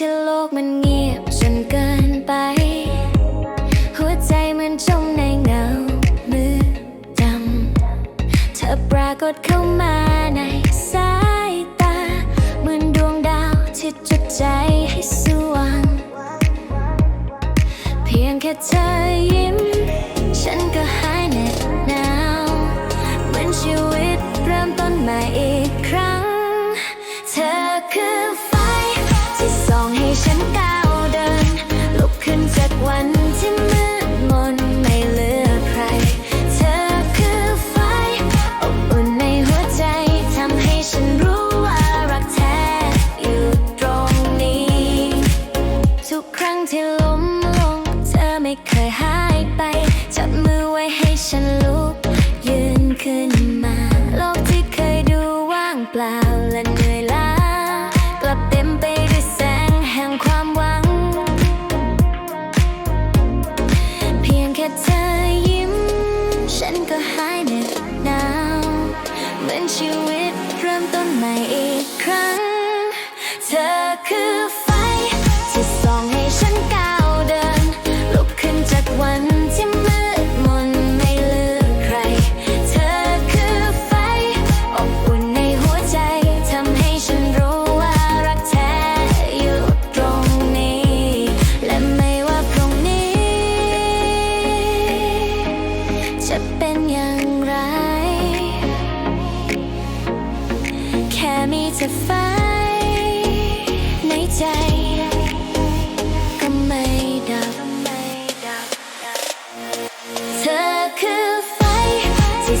ที่โลกมันเงียบจนเกินไป หัวใจมันจมในเงา มือดำเธอปรากฏเข้ามาในสายตา เหมือนดวงดาวที่จุดใจให้สว่าง เพียงแค่เธอยิ้ม ที่ล้มลง เธอไม่เคยหายไป จับมือไว้ให้ฉันลุก ยืนขึ้นมา โลกที่เคยดูว่างเปล่าและเหนื่อยล้ากลับเต็มไปด้วยแสงแห่งความหวัง เพียงแค่เธอยิ้ม ฉันก็หายเหน็บหนาวเหมือนชีวิตเริ่มต้นใหม่อีกครั้ง เธอคือ เป็นอย่างไร แค่มีเธอไฟในใจ ก็ไม่ดับ เธอคือไฟที่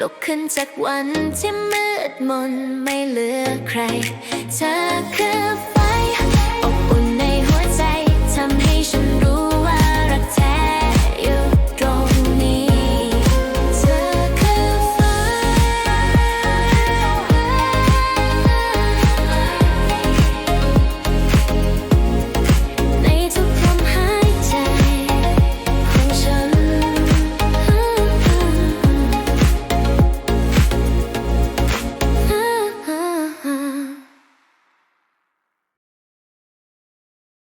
ลุกขึ้นจากวันที่มืดมนไม่เหลือใคร เธอคือ